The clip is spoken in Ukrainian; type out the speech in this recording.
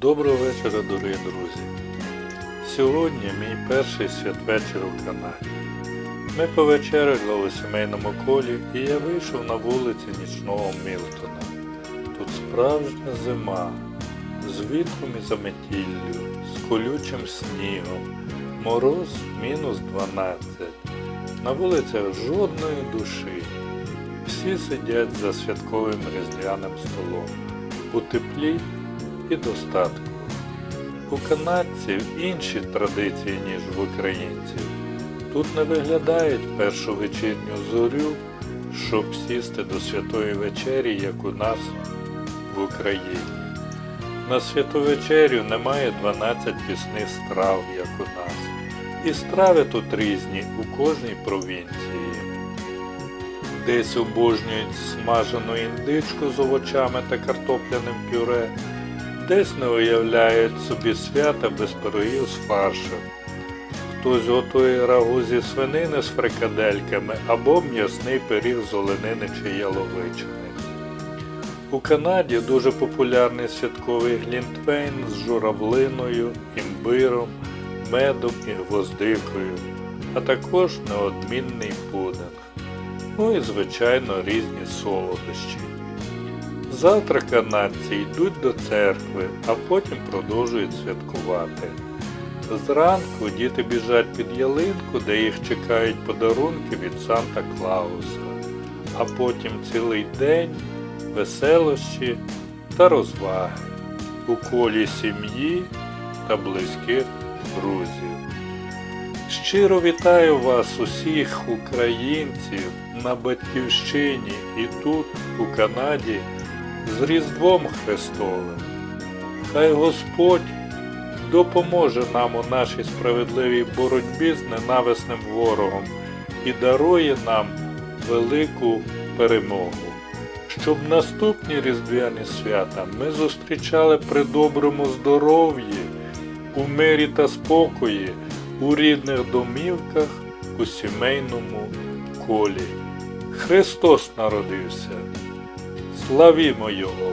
Доброго вечора, дорогі друзі. Сьогодні мій перший святвечір у Канаді. Ми повечеряли у сімейному колі і я вийшов на вулиці нічного Мілтона. Тут справжня зима, з вітром і заметіллю, з колючим снігом, мороз мінус 12. На вулицях жодної душі. Всі сидять за святковим різдвяним столом у теплі і достатку. У канадців інші традиції, ніж в українців. Тут не виглядають першу вечірню зорю, щоб сісти до святої вечері, як у нас в Україні. На святу вечерю немає 12 пісних страв, як у нас. І страви тут різні у кожній провінції. Десь обожнюють смажену індичку з овочами та картопляним пюре, десь не уявляють собі свята без пирогів з фаршем. Хтось готує рагу зі свинини з фрикадельками або м'ясний пиріг з оленини чи яловичини. У Канаді дуже популярний святковий глінтвейн з журавлиною, імбиром, медом і гвоздикою, а також неодмінний пудинг. Ну і, звичайно, різні солодощі. Завтра канадці йдуть до церкви, а потім продовжують святкувати. Зранку діти біжать під ялинку, де їх чекають подарунки від Санта Клауса, а потім цілий день веселощі та розваги у колі сім'ї та близьких друзів. Щиро вітаю вас, усіх українців на Батьківщині і тут, у Канаді, з Різдвом Христовим. Хай Господь допоможе нам у нашій справедливій боротьбі з ненависним ворогом і дарує нам велику перемогу. Щоб наступні різдвяні свята ми зустрічали при доброму здоров'ї, у мирі та спокої, у рідних домівках, у сімейному колі. Христос народився. Славімо Його!